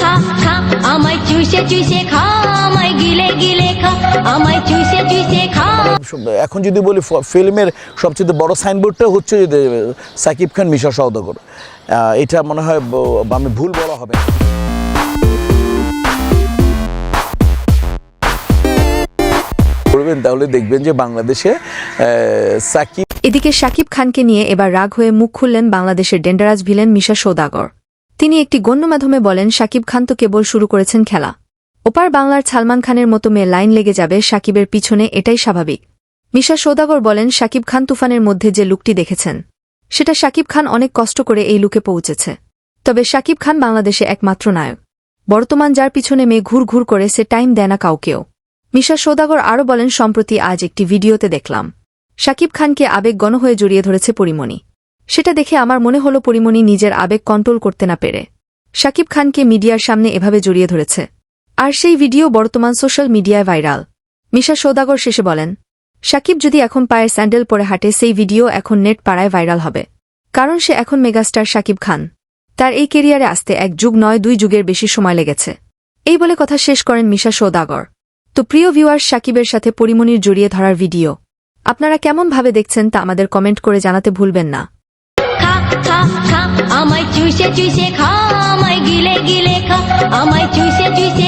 খা খা। আমায় চুষে চুষে খা আমায় গিলে গিলে খা। আমায় চুষে চুষে খা। এখন যদি বলি ফিল্মের সবচেয়ে বড় সাইনবোর্ডটা হচ্ছে সাকিব খান মিশা সওদাগর। এটা মনে হয় আমি ভুল বলা হবে। করবেন তাহলে দেখবেন যে বাংলাদেশে সাকিব এদিকে সাকিব খানকে নিয়ে এবার রাগ হয়ে মুখ খুললেন বাংলাদেশের ডেন্ডারাজ ভিলেন মিশা সৌদাগর তিনি একটি গণ্যমাধ্যমে বলেন শাকিব খান তো কেবল শুরু করেছেন খেলা। ওপার বাংলার সালমান খানের মতো মেয়ে লাইন লেগে যাবে সাকিবের পিছনে, এটাই স্বাভাবিক। মিশা সৌদাগর বলেন শাকিব খান তুফানের মধ্যে যে লুকটি দেখেছেন, সেটা শাকিব খান অনেক কষ্ট করে এই লুকে পৌঁছেছে। তবে শাকিব খান বাংলাদেশে একমাত্র নায়ক। বর্তমান যার পিছনে মেয়ে ঘুর ঘুর করে, সে টাইম দেয় না কাউকেও। মিশা সৌদাগর আরও বলেন, সম্প্রতি আজ একটি ভিডিওতে দেখলাম। শাকিব খানকে আবেগ গণ হয়ে জড়িয়ে ধরেছে পরিমণি। সেটা দেখে আমার মনে হলো পরিমণি নিজের আবেগ কন্ট্রোল করতে না পেরে। শাকিব খানকে মিডিয়ার সামনে এভাবে জড়িয়ে ধরেছে। আর সেই ভিডিও বর্তমান সোশ্যাল মিডিয়ায় ভাইরাল মিশা সৌদাগর শেষে বলেন শাকিব যদি এখন পায়ের স্যান্ডেল পরে হাঁটে, সেই ভিডিও এখন নেট পাড়ায় ভাইরাল হবে। কারণ সে এখন মেগাস্টার শাকিব খান। তার এই কেরিয়ারে আসতে এক যুগ নয়, দুই যুগের বেশি সময় লেগেছে। এই বলে কথা শেষ করেন মিশা সৌদাগর। তো প্রিয় ভিউয়ার শাকিবের সাথে পরিমণির জড়িয়ে ধরার ভিডিও। আপনারা কেমন ভাবে দেখছেন তা আমাদের কমেন্ট করে জানাতে ভুলবেন না। খা খা খা আমায় চুষে চুষে খা আমায় গিলে গিলে খা আমায় চুষে চুষে খা